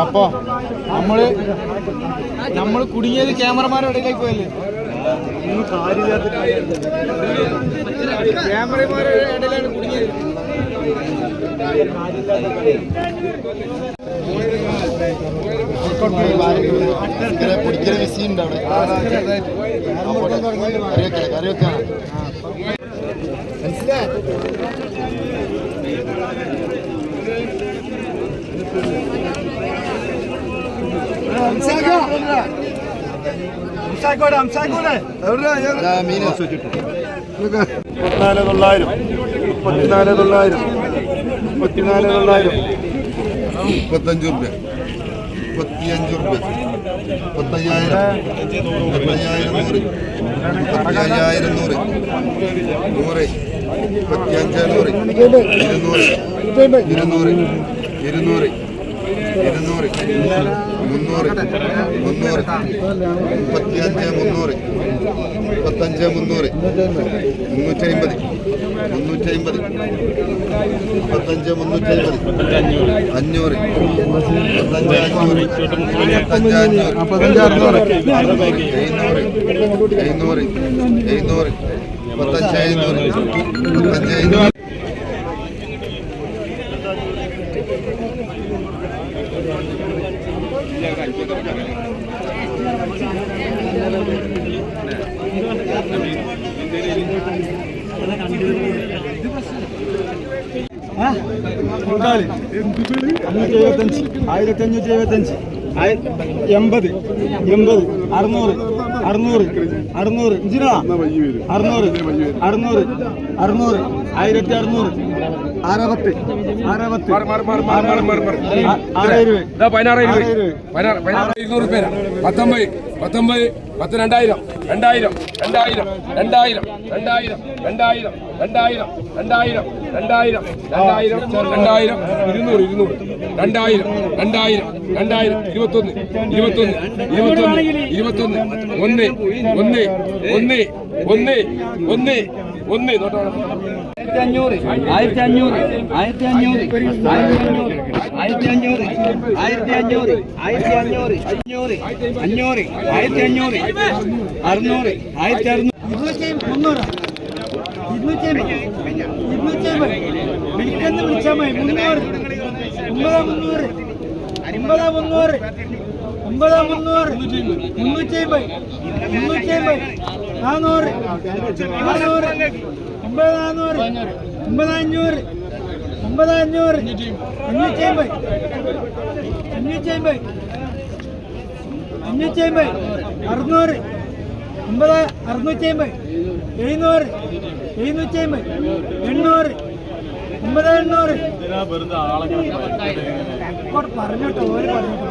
അപ്പൊ നമ്മൾ നമ്മൾ കുടുങ്ങിയത് ക്യാമറമാരുടെ ഇടയിലേക്ക് പോയല്ലേ? ക്യാമറമാരുടെ ഇടയിലാണ് കുടുങ്ങിയത് പിടിക്കുന്ന മെസ്സി ഉണ്ടാവും കറിവെക്കാണ് കറിവെക്കാണ് മനസ്സിലായി മനസ്സിലാക്കാം മുപ്പത്തിനാല് തൊള്ളായിരം. മുപ്പത്തിനാല് തൊള്ളായിരം. മുപ്പത്തിനാല് തൊള്ളായിരം. മുപ്പത്തഞ്ച് റുപ്യ മുപ്പത്തിയഞ്ച് റുപ്യ മുപ്പത്തയ്യായിരം. മുപ്പത്തയ്യായിരം നൂറ്. മുപ്പത്തയ്യായിരം നൂറ്. നൂറ്. മുപ്പത്തിയഞ്ച് നൂറ്. ഇരുന്നൂറ്. ഇരുന്നൂറ്. ഇരുന്നൂറ്. ഇരുന്നൂറ് മുന്നൂറ് മുന്നൂറ് മുപ്പത്തിയഞ്ച് മുന്നൂറ് മുപ്പത്തഞ്ച് മുന്നൂറ് മുന്നൂറ്റി അമ്പത് മുന്നൂറ്റി അമ്പത് മുപ്പത്തഞ്ച് മുന്നൂറ്റി അമ്പത് അഞ്ഞൂറ് മുപ്പത്തഞ്ച് അഞ്ഞൂറ് മുപ്പത്തഞ്ച് അഞ്ഞൂറ് എഴുന്നൂറ് എഴുന്നൂറ് എഴുന്നൂറ് മുപ്പത്തഞ്ച് എഴുന്നൂറ് മുപ്പത്തഞ്ച് എഴുന്നൂറ് അഞ്ഞൂറ്റി എഴുപത്തഞ്ച് ആയിരത്തി അഞ്ഞൂറ്റി എഴുപത്തഞ്ച്. എൺപത്. എൺപത്. അറുന്നൂറ്. അറുന്നൂറ് അറുന്നൂറ്. ഇഞ്ചിനാ അറുന്നൂറ് അറുന്നൂറ് അറുന്നൂറ്. ആയിരത്തി അറുന്നൂറ്. അറുപത്തി അറുപത്തി ആറ് രൂപ. പതിനാറ് ഇരുന്നൂറ് പേരാ പത്തൊമ്പത് പത്തൊമ്പത്. പത്ത് രണ്ടായിരം രണ്ടായിരം രണ്ടായിരം രണ്ടായിരം രണ്ടായിരം രണ്ടായിരം രണ്ടായിരം രണ്ടായിരം രണ്ടായിരം രണ്ടായിരം രണ്ടായിരം ഇരുന്നൂറ് ഇരുന്നൂറ് രണ്ടായിരം രണ്ടായിരം രണ്ടായിരം ഇരുപത്തൊന്ന് ഇരുപത്തൊന്ന് ഇരുപത്തൊന്ന് ഇരുപത്തൊന്ന് ഒന്ന് ഒന്ന് ഒന്ന് ഒന്ന് ഒന്ന് ഒന്ന് നോട്ടോ ആയിരത്തി അഞ്ഞൂറ് ആയിരത്തി അഞ്ഞൂറ് ആയിരത്തി അഞ്ഞൂറ് ആയിരത്തി അഞ്ഞൂറ് ആയിരത്തി അഞ്ഞൂറ് ആയിരത്തി അഞ്ഞൂറ് അഞ്ഞൂറ് അഞ്ഞൂറ് ആയിരത്തി അഞ്ഞൂറ് അറുന്നൂറ് ആയിരത്തി അറുന്നൂറ് ഇരുന്നൂറ്റി മുന്നൂറ് ഇരുന്നൂറ്റി ഇരുന്നൂറ്റി വിളിക്കെന്ന് വിളിച്ചാൽ മുന്നൂറ് മുന്നൂറ്റി അമ്പത് മുന്നൂറ്റി അമ്പത്. നാന്നൂറ് നാനൂറ് ഒമ്പത് നാനൂറ്. ഒമ്പത് അഞ്ഞൂറ്. ഒമ്പത് അഞ്ഞൂറ്. അഞ്ഞൂറ്റി അമ്പത് അഞ്ഞൂറ്റി അമ്പത് അഞ്ഞൂറ്റി അമ്പത് അറുന്നൂറ് ഒമ്പത് അറുന്നൂറ്റി അമ്പത് എഴുന്നൂറ് എഴുന്നൂറ്റി അമ്പത് എണ്ണൂറ് ഒമ്പത് എണ്ണൂറ് പറഞ്ഞോട്ടോ.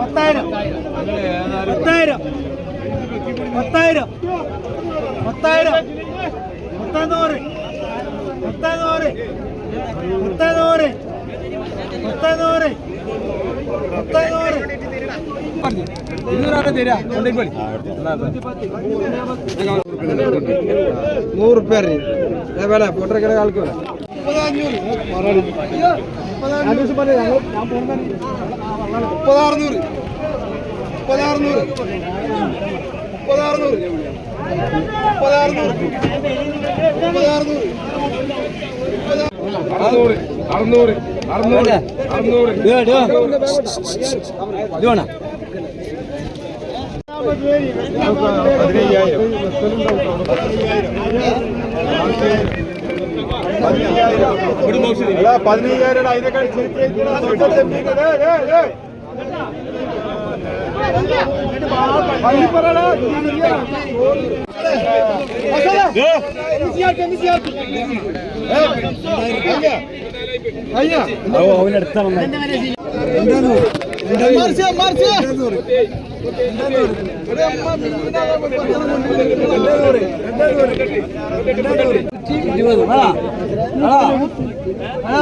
പത്തായിരം. പത്തായിരം. പത്തായിരം. പത്തായിരം. പത്താനൂറ് പത്താനൂറ് പത്താനൂറ് പത്താനൂറ് പത്താനൂറ് തരാ. കളി നൂറ് റുപ്യ വില. വില. മുപ്പതാറുന്നൂറ് മുപ്പതാറുന്നൂറ് മുപ്പതാറുന്നൂറ് മുപ്പതാറുന്നൂറ് മുപ്പതാറുന്നൂറ് അറുന്നൂറ് അറുന്നൂറ് അറുന്നൂറ് അറുന്നൂറ് ഇത് വേണം? പതിനയ്യായിരം. അതിനേക്കാൾ ഇരുപത് ആ. ആ.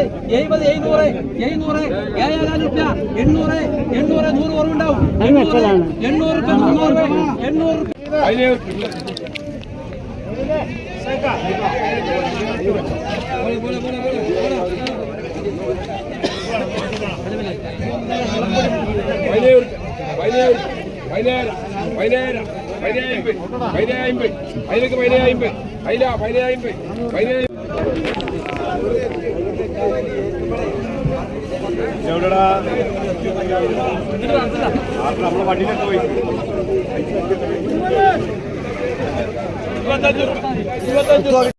ആററുപത് എഴുപത് എഴുന്നൂറ് എഴുന്നൂറ് ഏഴായിരം രൂപ എണ്ണൂറ് എണ്ണൂറ് നൂറ് കുറവുണ്ടാവും എണ്ണൂറ് രൂപ മുന്നൂറ് എണ്ണൂറ് പതിനേഴ് പതിനേഴ് പതിനേഴ് പതിനേഴ് പതിനേഴ് പതിനേഴ് അതിലേക്ക് എവിടെടാ? നമ്മളെ വണ്ടിയിലൊക്കെ പോയി.